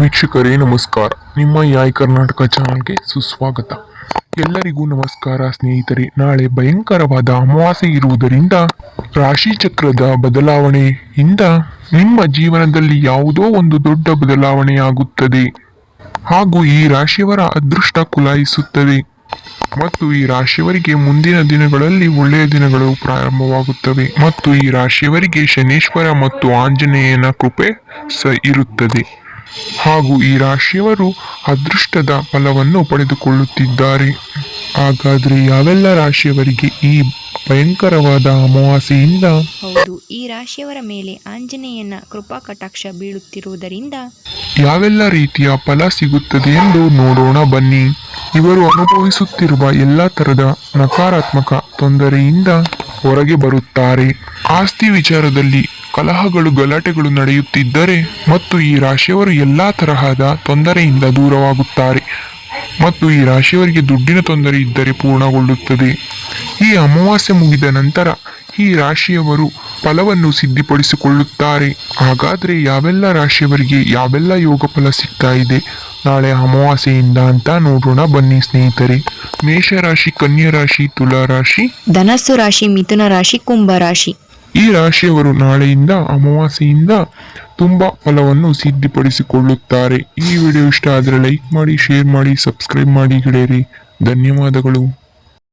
ವೀಕ್ಷಕರೇ, ನಮಸ್ಕಾರ. ನಿಮ್ಮ ಯಾಯ್ ಕರ್ನಾಟಕ ಚಾನಲ್ಗೆ ಸುಸ್ವಾಗತ. ಎಲ್ಲರಿಗೂ ನಮಸ್ಕಾರ ಸ್ನೇಹಿತರೆ. ನಾಳೆ ಭಯಂಕರವಾದ ಅಮಾವಾಸ್ಯೆ ಇರುವುದರಿಂದ ರಾಶಿ ಚಕ್ರದ ಬದಲಾವಣೆಯಿಂದ ನಿಮ್ಮ ಜೀವನದಲ್ಲಿ ಯಾವುದೋ ಒಂದು ದೊಡ್ಡ ಬದಲಾವಣೆಯಾಗುತ್ತದೆ ಹಾಗೂ ಈ ರಾಶಿಯವರ ಅದೃಷ್ಟ ಕುಲಾಯಿಸುತ್ತದೆ. ಮತ್ತು ಈ ರಾಶಿಯವರಿಗೆ ಮುಂದಿನ ದಿನಗಳಲ್ಲಿ ಒಳ್ಳೆಯ ದಿನಗಳು ಪ್ರಾರಂಭವಾಗುತ್ತವೆ. ಮತ್ತು ಈ ರಾಶಿಯವರಿಗೆ ಶನೇಶ್ವರ ಮತ್ತು ಆಂಜನೇಯನ ಕೃಪೆ ಸ ಇರುತ್ತದೆ. ಹಾಗೂ ಈ ರಾಶಿಯವರು ಅದೃಷ್ಟದ ಫಲವನ್ನು ಪಡೆದುಕೊಳ್ಳುತ್ತಿದ್ದಾರೆ. ಹಾಗಾದ್ರೆ ಯಾವೆಲ್ಲ ರಾಶಿಯವರಿಗೆ ಈ ಭಯಂಕರವಾದ ಅಮಾವಾಸ್ಯೆಯಿಂದ ಹೌದು ಈ ರಾಶಿಯವರ ಮೇಲೆ ಆಂಜನೇಯನ ಕೃಪಾ ಕಟಾಕ್ಷ ಬೀಳುತ್ತಿರುವುದರಿಂದ ಯಾವೆಲ್ಲ ರೀತಿಯ ಫಲ ಸಿಗುತ್ತದೆ ಎಂದು ನೋಡೋಣ ಬನ್ನಿ. ಇವರು ಅನುಭವಿಸುತ್ತಿರುವ ಎಲ್ಲ ತರದ ನಕಾರಾತ್ಮಕ ತೊಂದರೆಯಿಂದ ಹೊರಗೆ ಬರುತ್ತಾರೆ. ಆಸ್ತಿ ವಿಚಾರದಲ್ಲಿ ಕಲಹಗಳು, ಗಲಾಟೆಗಳು ನಡೆಯುತ್ತಿದ್ದರೆ ಮತ್ತು ಈ ರಾಶಿಯವರು ಎಲ್ಲ ತರಹದ ತೊಂದರೆಯಿಂದ ದೂರವಾಗುತ್ತಾರೆ ಮತ್ತು ಈ ರಾಶಿಯವರಿಗೆ ದುಡ್ಡಿನ ತೊಂದರೆ ಇದ್ದರೆ ಪೂರ್ಣಗೊಳ್ಳುತ್ತದೆ. ಈ ಅಮಾವಾಸ್ಯೆ ಮುಗಿದ ನಂತರ ಈ ರಾಶಿಯವರು ಫಲವನ್ನು ಸಿದ್ಧಿಪಡಿಸಿಕೊಳ್ಳುತ್ತಾರೆ. ಹಾಗಾದ್ರೆ ಯಾವೆಲ್ಲ ರಾಶಿಯವರಿಗೆ ಯಾವೆಲ್ಲ ಯೋಗ ಫಲ ಸಿಗ್ತಾ ಇದೆ? ನಾಳೆ ಅಮಾವಾಸ್ಯೆಯಿಂದ ಅಂತ ನೋಡೋಣ ಬನ್ನಿ ಸ್ನೇಹಿತರೆ. ಮೇಷರಾಶಿ ಕನ್ಯಾ ರಾಶಿ ತುಲಾ ರಾಶಿ. ಧನಸ್ಸು ರಾಶಿ ಮಿಥುನ ರಾಶಿ ಕುಂಭ ರಾಶಿ. ಈ ರಾಶಿಯವರು ನಾಳೆಯಿಂದ ಅಮಾವಾಸ್ಯೆಯಿಂದ ತುಂಬಾ ಫಲವನ್ನು ಸಿದ್ಧಿಪಡಿಸಿಕೊಳ್ಳುತ್ತಾರೆ. ಈ ವಿಡಿಯೋ ಇಷ್ಟ ಆದರೆ ಲೈಕ್ ಮಾಡಿ ಶೇರ್ ಮಾಡಿ ಸಬ್ಸ್ಕ್ರೈಬ್ ಮಾಡಿ ಗೆಳೆಯರಿ. ಧನ್ಯವಾದಗಳು.